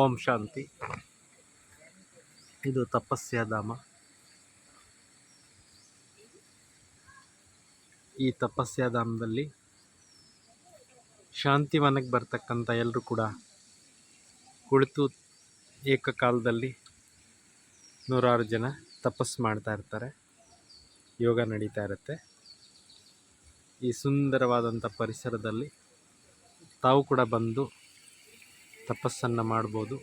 ಓಂ ಶಾಂತಿ. ಇದು ತಪಸ್ಯಾಧಾಮ ಈ ತಪಸ್ಯಾಧಾಮದಲ್ಲಿ ಶಾಂತಿವನಕ್ಕೆ ಬರ್ತಕ್ಕಂಥ ಎಲ್ಲರೂ ಕೂಡ ಕುಳಿತು ಏಕಕಾಲದಲ್ಲಿ ನೂರಾರು ಜನ ತಪಸ್ಸು ಮಾಡ್ತಾ ಇರ್ತಾರೆ, ಯೋಗ ನಡೀತಾ ಇರುತ್ತೆ. ಈ ಸುಂದರವಾದಂಥ ಪರಿಸರದಲ್ಲಿ ತಾವು ಕೂಡ ಬಂದು ತಪಸ್ಸನ್ನು ಮಾಡ್ಬೋದು.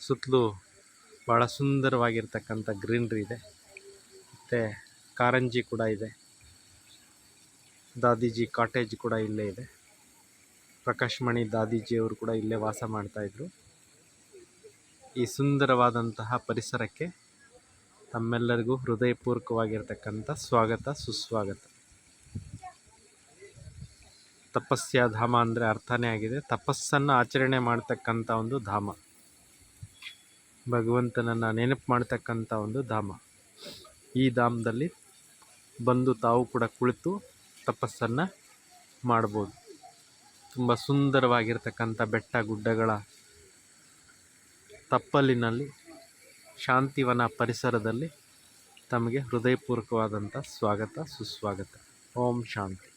ಸುತ್ತಲೂ ಭಾಳ ಸುಂದರವಾಗಿರ್ತಕ್ಕಂಥ ಗ್ರೀನ್ರಿ ಇದೆ. ಮತ್ತು ಕಾರಂಜಿ ಕೂಡ ಇದೆ. ದಾದೀಜಿ ಕಾಟೇಜ್ ಕೂಡ ಇಲ್ಲೇ ಇದೆ. ಪ್ರಕಾಶ್ ಮಣಿ ದಾದೀಜಿಯವರು ಕೂಡ ಇಲ್ಲೇ ವಾಸ ಮಾಡ್ತಾಯಿದ್ರು ಈ ಸುಂದರವಾದಂತಹ ಪರಿಸರಕ್ಕೆ ತಮ್ಮೆಲ್ಲರಿಗೂ ಹೃದಯಪೂರ್ವಕವಾಗಿರ್ತಕ್ಕಂಥ ಸ್ವಾಗತ, ಸುಸ್ವಾಗತ. ತಪಸ್ಯ ಧಾಮ ಅಂದರೆ ಅರ್ಥನೇ ಆಗಿದೆ. ತಪಸ್ಸನ್ನು ಆಚರಣೆ ಮಾಡ್ತಕ್ಕಂಥ ಒಂದು ಧಾಮ. ಭಗವಂತನನ್ನು ನೆನಪು ಮಾಡ್ತಕ್ಕಂಥ ಒಂದು ಧಾಮ. ಈ ಧಾಮದಲ್ಲಿ ಬಂದು ತಾವು ಕೂಡ ಕುಳಿತು ತಪಸ್ಸನ್ನು ಮಾಡ್ಬೋದು. ತುಂಬ ಸುಂದರವಾಗಿರ್ತಕ್ಕಂಥ ಬೆಟ್ಟ ಗುಡ್ಡಗಳ ತಪ್ಪಲಿನಲ್ಲಿ, ಶಾಂತಿವನ ಪರಿಸರದಲ್ಲಿ ತಮಗೆ ಹೃದಯಪೂರ್ವಕವಾದಂಥ ಸ್ವಾಗತ, ಸುಸ್ವಾಗತ. ಓಂ ಶಾಂತಿ.